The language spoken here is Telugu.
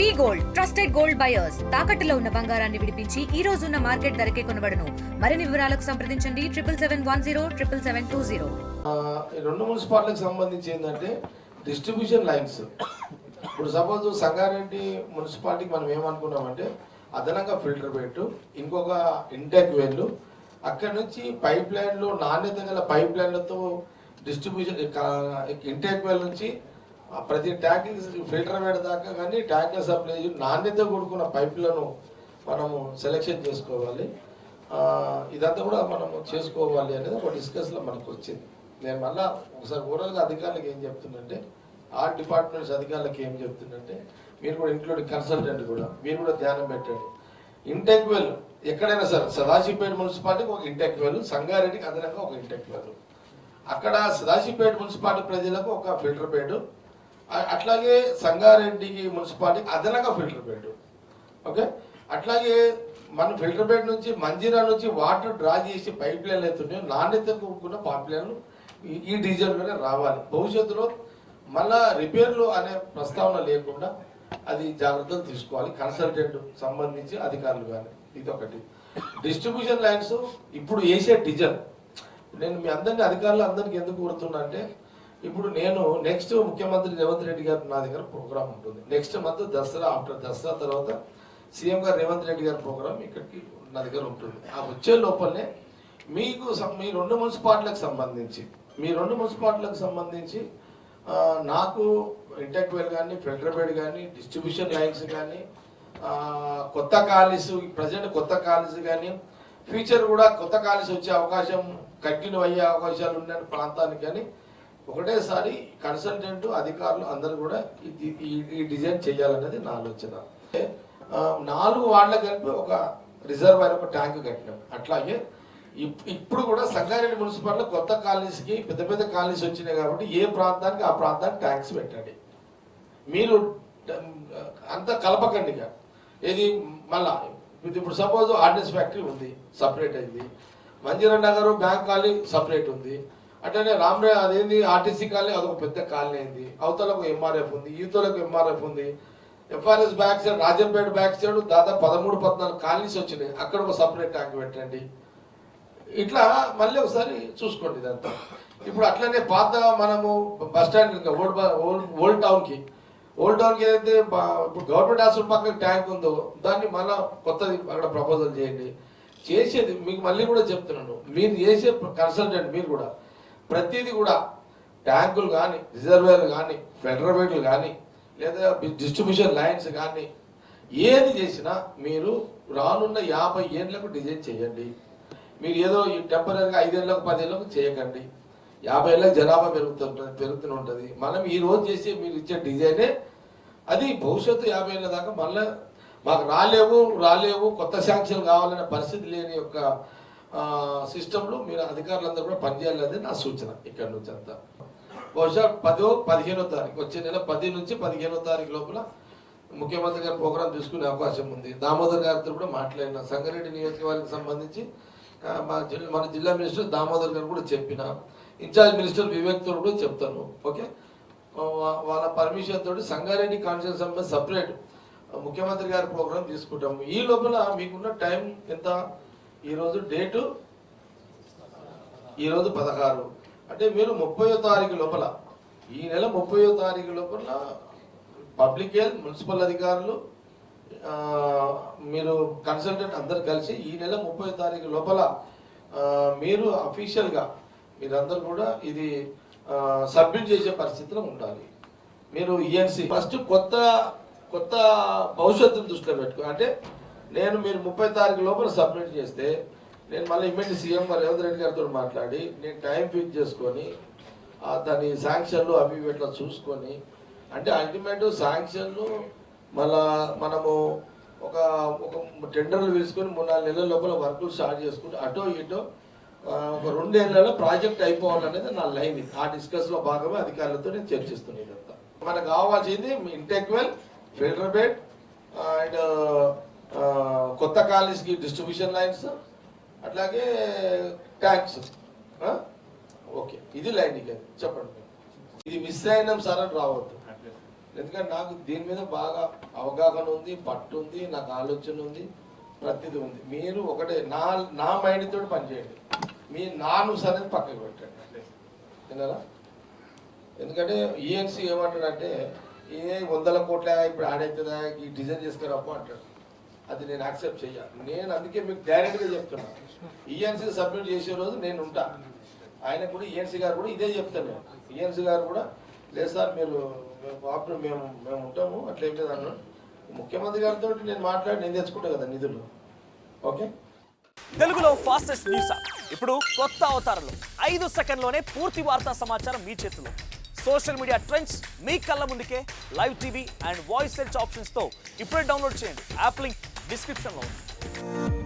V gold trusted gold buyers. తాకట్టులో ఉన్న బంగారాన్ని విడిపించి ఈ రోజు ఉన్న మార్కెట్ ధరకే కొనబడను. మరిన్ని వివరాలకు సంప్రదించండి. Triple seven one zero triple seven two zero. ఈ రెండు మున్సిపాలిటీకి సంబంధించి ఏంటంటే డిస్ట్రిబ్యూషన్ లైన్స్. ఇప్పుడు సపోజ్ సంగారెడ్డి మున్సిపాలిటీకి మనం ఏమనుకున్నామంటే అదనంగా ఫిల్టర్ పెట్టు ఇంకొక ఇంటెక్ వేళ్ళు. అక్కడ నుంచి పైప్ లైన్లు నాణ్యత గల పైప్ లైన్లతో డిస్ట్రిబ్యూషన్ ఇంటెక్ వేల్ నుంచి ప్రతి ట్యాంక్ ఫిల్టర్ వేడ దాకా కానీ ట్యాంక్ సప్లై నాణ్యత కూడుకున్న పైపులను మనము సెలెక్షన్ చేసుకోవాలి. ఇదంతా కూడా మనము చేసుకోవాలి అనేది ఒక డిస్కస్లో మనకు వచ్చింది. నేను మళ్ళా ఒకసారి ఓరల్గా అధికారులకు ఏం చెప్తుందంటే ఆ డిపార్ట్మెంట్స్ అధికారులకు ఏం చెప్తుందంటే మీరు కూడా ఇంట్లో కన్సల్టెంట్ కూడా మీరు కూడా ధ్యానం పెట్టండి. ఇంటెక్ వెల్ ఎక్కడైనా సరే సదాశివపేట మున్సిపాలిటీకి ఒక ఇంటెక్ వెల్ సంగారెడ్డికి అదనంగా ఒక ఇంటెక్ వెల్ అక్కడ సదాశివపేట మున్సిపాలిటీ ప్రజలకు ఒక ఫిల్టర్ పేడు అట్లాగే సంగారెడ్డికి మున్సిపాలిటీకి అదనంగా ఫిల్టర్ బెడ్. ఓకే? అట్లాగే మన ఫిల్టర్ బెడ్ నుంచి మంజీరా నుంచి వాటర్ డ్రా చేసి పైప్ లైన్లు అవుతున్నాయో నాణ్యత కూడుకున్న పైప్ లైన్లు ఈ- ఈ రావాలి. భవిష్యత్తులో మళ్ళా రిపేర్లు అనే ప్రస్తావన లేకుండా అది జాగ్రత్తలు తీసుకోవాలి. కన్సల్టెంట్ సంబంధించి అధికారులు కానీ ఇది ఒకటి డిస్ట్రిబ్యూషన్ లైన్స్ ఇప్పుడు వేసే డిజైన్ నేను మీ అందరినీ అధికారులు అందరికీ ఎందుకు కోరుతున్నా అంటే ఇప్పుడు నేను నెక్స్ట్ ముఖ్యమంత్రి రేవంత్ రెడ్డి గారు నా దగ్గర ప్రోగ్రామ్ ఉంటుంది. Next month Dasara after Dasara తర్వాత సీఎం గారు రేవంత్ రెడ్డి గారి ప్రోగ్రామ్ ఇక్కడికి నా దగ్గర ఉంటుంది. ఆ వచ్చే లోపలనే మీకు మీ రెండు మున్సిపాలిటీలకు సంబంధించి మీ రెండు మున్సిపాలిటీలకు సంబంధించి నాకు ఇంటెక్ వెల్ కానీ ఫెడరబెడ్ కానీ డిస్ట్రిబ్యూషన్ లైన్స్ కానీ కొత్త కాలేజ్ ప్రజెంట్ కొత్త కాలేజ్ కానీ ఫ్యూచర్ కూడా కొత్త కాలేజ్ వచ్చే అవకాశం కంటిన్యూ అయ్యే అవకాశాలు ఉన్న ప్రాంతానికి కానీ ఒకటేసారి కన్సల్టెంట్ అధికారులు అందరూ కూడా ఈ- డిజైన్ చేయాలనేది నా ఆలోచన. నాలుగు వాళ్ళ కలిపి ఒక రిజర్వాయర్ ఒక ట్యాంక్ కట్టినాం. అట్లాగే ఇప్- ఇప్పుడు కూడా సంగారెడ్డి మున్సిపాలిటీ కొత్త కాలనీస్కి పెద్ద పెద్ద కాలనీస్ వచ్చినాయి కాబట్టి ఏ ప్రాంతానికి ఆ ప్రాంతానికి ట్యాంక్స్ పెట్టండి. మీరు అంత కలపకండి ఇక. ఏది మళ్ళా ఇది ఇప్పుడు సపోజ్ ఆర్డినెన్స్ ఫ్యాక్టరీ ఉంది సపరేట్ అయింది. Manjira Nagar bank colony separate ఉంది. అట్లనే రామరే అదేంది ఆర్టీసీ కాలనీ అదొక పెద్ద కాలనీ అయింది. అవతలకు ఎంఆర్ఎఫ్ ఉంది యూతలకు ఎంఆర్ఎఫ్ ఉంది. FRS back side Rajampet back side దాదాపు పదమూడు పద్నాలుగు కాలనీస్ వచ్చినాయి. అక్కడ ఒక సపరేట్ ట్యాంక్ పెట్టండి. ఇట్లా మళ్ళీ ఒకసారి చూసుకోండి ఇదంతా. ఇప్పుడు అట్లనే పాత మనము బస్ స్టాండ్ ఇంకా ఓల్డ్ ఓల్డ్ ఓల్డ్ ఓల్డ్ టౌన్కి ఏదైతే ఇప్పుడు గవర్నమెంట్ హాస్పిటల్ పక్కన ట్యాంక్ ఉందో దాన్ని మళ్ళా కొత్తది అక్కడ ప్రపోజల్ చేయండి. చేసేది మీకు మళ్ళీ కూడా చెప్తున్నాను. మీరు చేసే కన్సల్టెంట్ మీరు కూడా. ప్రతిదీ కూడా ట్యాంకులు కానీ రిజర్వేర్లు కానీ ఫెడరవేట్లు కానీ లేదా డిస్ట్రిబ్యూషన్ లైన్స్ కానీ ఏది చేసినా మీరు రానున్న యాభై ఏళ్ళకు డిజైన్ చేయండి. మీరు ఏదో ఈ టెంపరీగా ఐదేళ్ళకు పదేళ్ళకు చేయకండి. యాభై ఏళ్ళకి జనాభా పెరుగుతుంటుంది పెరుగుతూనే ఉంటుంది. మనం ఈ రోజు చేసే మీరు ఇచ్చే డిజైనే అది భవిష్యత్తు యాభై ఏళ్ళ దాకా మళ్ళీ మాకు రాలేవు రాలేవు కొత్త శాంక్షన్ కావాలనే పరిస్థితి లేని యొక్క సిస్టంలో మీరు అధికారులందరూ కూడా పనిచేయాలనేది నా సూచన ఇక్కడ నుంచి అంతా. బహుశా పదో పదిహేనో తారీఖు వచ్చే నెల పది నుంచి పదిహేనో తారీఖు లోపల ముఖ్యమంత్రి గారి ప్రోగ్రాం తీసుకునే అవకాశం ఉంది. దామోదర్ గారితో కూడా మాట్లాడిన సంగారెడ్డి నియోజకవర్గానికి సంబంధించి మా జిల్లా మన జిల్లా మినిస్టర్ దామోదర్ గారు కూడా చెప్పిన ఇన్ఛార్జ్ మినిస్టర్ వివేక్తో కూడా చెప్తాను. ఓకే? వా- వాళ్ళ పర్మిషన్ తోటి సంగారెడ్డి కాన్స్టిట్యూన్స్ సంబంధించి సపరేట్ ముఖ్యమంత్రి గారి ప్రోగ్రాం తీసుకుంటాము. ఈ లోపల మీకున్న టైం ఎంత? ఈరోజు డేటు? ఈరోజు పదహారు. అంటే మీరు ముప్పయో తారీఖు లోపల ఈ నెల ముప్పయో తారీఖు లోపల పబ్లిక్ హెల్త్ మున్సిపల్ అధికారులు మీరు కన్సల్టెంట్ అందరు కలిసి ఈ నెల ముప్పై తారీఖు లోపల మీరు అఫీషియల్గా మీరందరూ కూడా ఇది సబ్మిట్ చేసే పరిస్థితిలో ఉండాలి. మీరు ఈఎన్సీ ఫస్ట్ కొత్త కొత్త భవిష్యత్తును దృష్టిలో పెట్టుకో అంటే నేను మీరు ముప్పై తారీఖు లోపల సబ్మిట్ చేస్తే నేను మళ్ళీ ఇమ్మీడియట్ సీఎం రేవంత్ రెడ్డి గారితో మాట్లాడి నేను టైం ఫిక్స్ చేసుకొని దాని శాంక్షన్లు అవి ఇవి ఇట్లా చూసుకొని అంటే అల్టిమేట్ శాంక్షన్లు మళ్ళా మనము ఒక ఒక టెండర్లు వేసుకొని మూడు నాలుగు నెలల లోపల వర్కులు స్టార్ట్ చేసుకుని అటో ఇటో ఒక రెండేళ్ళలో ప్రాజెక్ట్ అయిపోవాలనేది నా లైన్. ఆ డిస్కస్లో భాగమే అధికారులతో నేను చర్చిస్తున్నాను ఇదంతా. మనకు కావాల్సింది ఇంటెక్వెల్ ఫిల్టర్ బెడ్ అండ్ కొత్త కాలేజ్కి డిస్ట్రిబ్యూషన్ లైన్స్ అట్లాగే ట్యాంక్స్ ఓకే. ఇది లైన్ అది చెప్పండి. ఇది మిస్ అయినాం సార్ అని రావద్దు. ఎందుకంటే నాకు దీని మీద బాగా అవగాహన ఉంది పట్టు ఉంది నాకు ఆలోచన ఉంది ప్రతిదీ ఉంది. మీరు ఒకటే నా నా మైండ్ తోటి పనిచేయండి మీ నానుస్ అనేది పక్కకు పెట్టండి. విన్నారా? ఎందుకంటే ఈఎన్సీ ఏమంటాడంటే ఏ వందల కోట్ల ఇప్పుడు ఆడైతుందా ఈ డిజైన్ చేసుకురాపు అంటాడు. అది నేను యాక్సెప్ట్ చెయ్య. నేను అందుకే మీకు డైరెక్ట్గా చెప్తున్నా. ఈఎన్సీ సబ్మిట్ చేసే రోజు నేను ఉంటా. ఆయన కూడా ఈఎన్సీ గారు కూడా ఇదే చెప్తాను నేను. ఈఎన్సీ గారు కూడా లేదు సార్ మీరు ఆఫ్టర్ మేము మేము ఉంటాము అట్లా ఏం లేదు అన్నాడు. ముఖ్యమంత్రి గారితో నేను మాట్లాడి నేను తెచ్చుకుంటా కదా నిధులు. ఓకే? తెలుగులో ఫాస్టెస్ట్ న్యూస్ ఇప్పుడు కొత్త అవతారంలో ఐదు సెకండ్లోనే పూర్తి వార్తా సమాచారం మీ చేతిలో. సోషల్ మీడియా ట్రెండ్స్ మీ కళ్ళ ముందుకే live TV and voice search ఆప్షన్స్తో ఇప్పుడే డౌన్లోడ్ చేయండి. యాప్ లింక్ డిస్క్రిప్షన్లో ఉంది